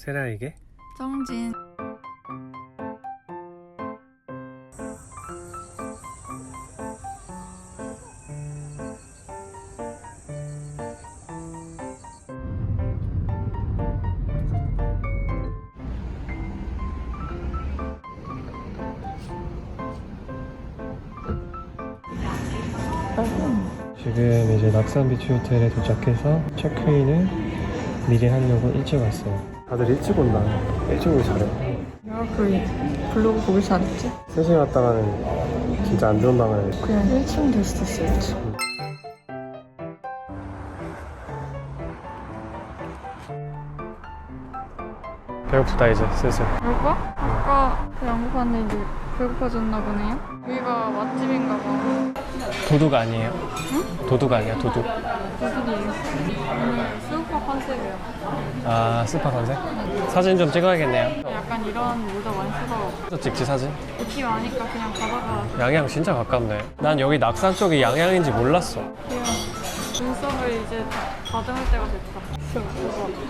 세라에게 정진 지금 이제 낙산비치 호텔에 도착해서 체크인을 미리 하려고 일찍 왔어요. 다들 일찍 온다. 일찍 오기 잘해. 내가 그 블로그 보기 잘했지? 3시간 왔다가는 진짜 안 좋은 방을 그냥 1층 될 수도 있어 1층 배고프다 이제 슬슬. 그럴까? 아까 양고 봤는데 이제 배고파졌나 보네요 여기가 맛집인가 봐 도둑 아니에요? 도둑 아니야 도둑. 어디예요? 수우파 컨셉이에요 아 스파 컨셉? 사진 좀 찍어야겠네요. 약간 이런 모자 쓰고 또 찍지 사진? 느낌 아니까 그냥 가다가 양양 진짜 가깝네. 난 여기 낙산 쪽이 양양인지 몰랐어. 그냥 눈썹을 이제 다듬을 때가 됐다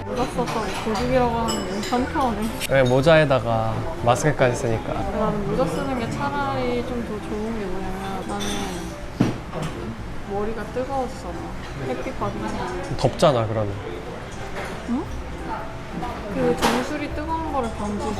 모자 썼다고 도둑이라고 하는 게 현타오네 왜 모자에다가 마스크까지 쓰니까. 나는 모자 쓰는 게 차라리 좀 더 좋은 게 뭐냐면 나는 머리가 뜨거워지잖아 햇빛 받으면 덥잖아 그러면. 응? 그 정수리 뜨거운 거를 아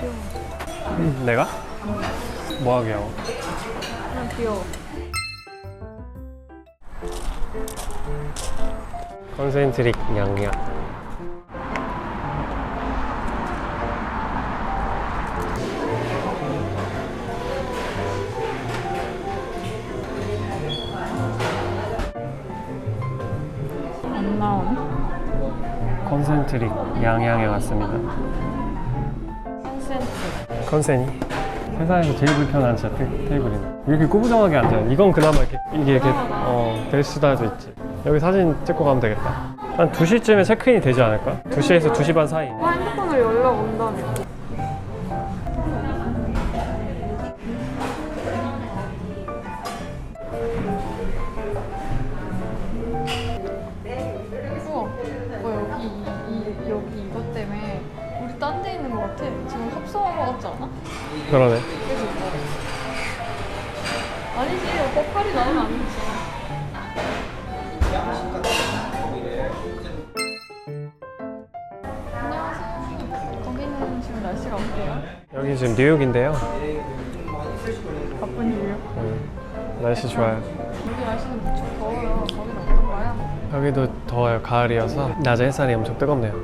귀여워 내가? 귀여워? 그냥 귀여워 컨센트릭 양양. 안 나오네 컨센트릭 양양에 왔습니다. 컨센트 컨센이 세상에서 제일 불편한 진짜 테, 이블이네 이렇게 꾸부정하게 앉아. 이건 그나마 이렇게 이게 이렇게 어 될 수도 있지. 여기 사진 찍고 가면 되겠다. 한 2시쯤에 체크인이 되지 않을까? 2시에서 2시 반 사이. 아, 핸드폰으로 연락 온다며 우와 어, 여기 이, 이, 여기 이것 때문에 우리 딴 데 있는 것 같아 지금 합성한 것 같지 않아? 그러네. 여기 지금 뉴욕인데요. 바쁜 이유요? 음, 날씨 좋아요. 여기 날씨는 무척 더워요 거기는 어떤가요? 여기도 더워요. 가을이어서 낮에 햇살이 엄청 뜨겁네요.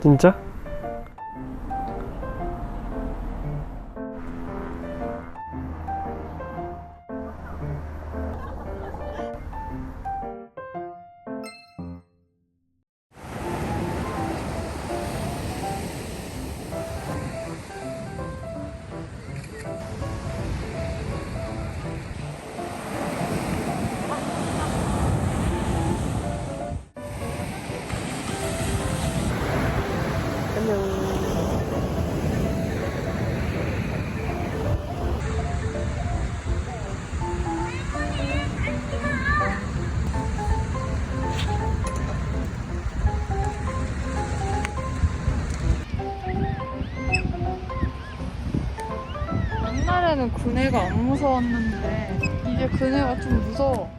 진짜? 그네가 안 무서웠는데 이제 그네가 좀 무서워.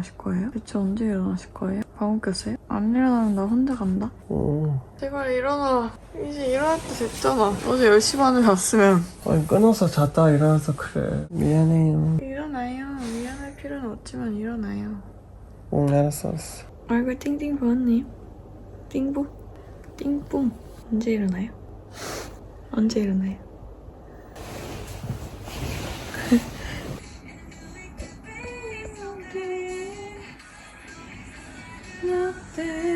일어나실 거예요? 대체 언제 일어나실 거예요? 방금 꼈어요? 안 일어나면 나 혼자 간다? 어. 제발 일어나. 이제 일어날 때 됐잖아. 어제 10시 반에 잤으면. 아니 끊어서 잤다 일어나서 그래. 미안해요. 일어나요. 미안할 필요는 없지만 일어나요. 응 알았어 알았어. 얼굴 띵띵 부었네요. 띵부. 띵뿡. 언제 일어나요? 언제 일어나요? 나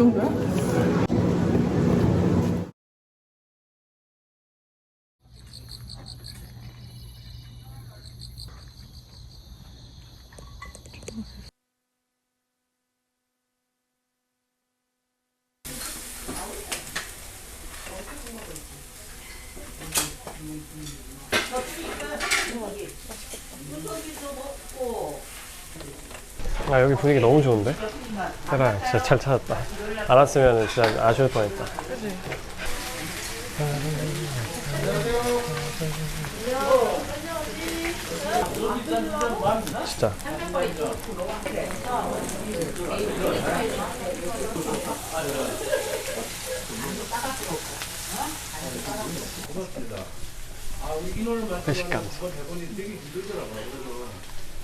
정도야? 아 여기 분위기 너무 좋은데? 해라 진짜 잘 찾았다. 알았으면 진짜 아쉬울 뻔했다. 진짜. 회식 감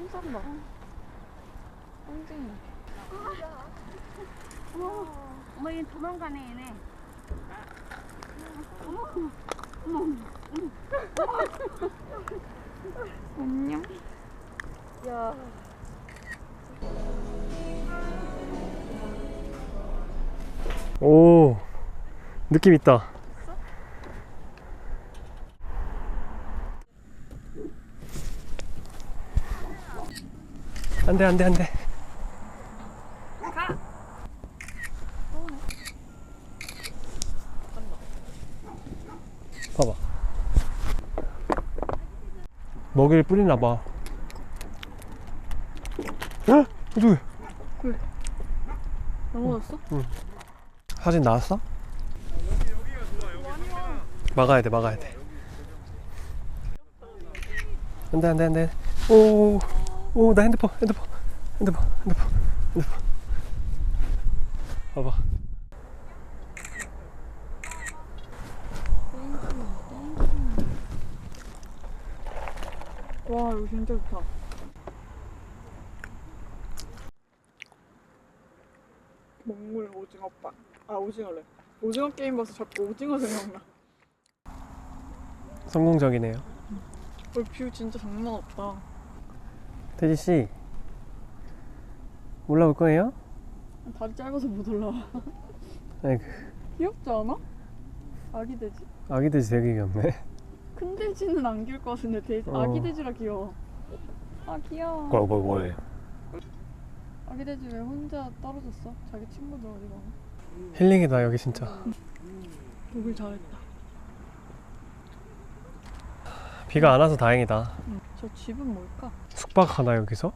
어, 똥 싼다. 똥쟁이. 어머 얘 도망가네 얘네 안녕. 오 느낌 있다. 안돼 안돼 안돼. 봐봐. 먹이를 뿌리나 봐. 어? 어떻게? 넘어졌어? 사진 나왔어? 막아야 돼, 막아야 돼. 안 돼, 안 돼, 안 돼. 오, 오, 나 핸드폰, 핸드폰, 핸드폰, 핸드폰, 핸드폰. 봐봐. 와, 이거 진짜 좋다. 먹물 오징어빵. 아, 오징어래. 오징어 게임 봐서 자꾸 오징어 생각나. 성공적이네요. 어, 뷰 진짜 장난 없다. 태지 씨, 올라올 거예요? 다리 짧아서 못 올라와. 아이고, 귀엽지 않아? 아기 돼지? 아기 돼지 되게 귀엽네. 큰 돼지는 안 귀여울 것 같은데 돼지, 어. 아기 돼지라 귀여워. 아 귀여워. 뭐, 뭐, 뭐예요? 아기 돼지 왜 혼자 떨어졌어? 자기 친구들 어디 가나? 힐링이다 여기 진짜. 보길 잘했다. 비가 안 와서 다행이다. 저 집은 뭘까? 숙박하나 여기서?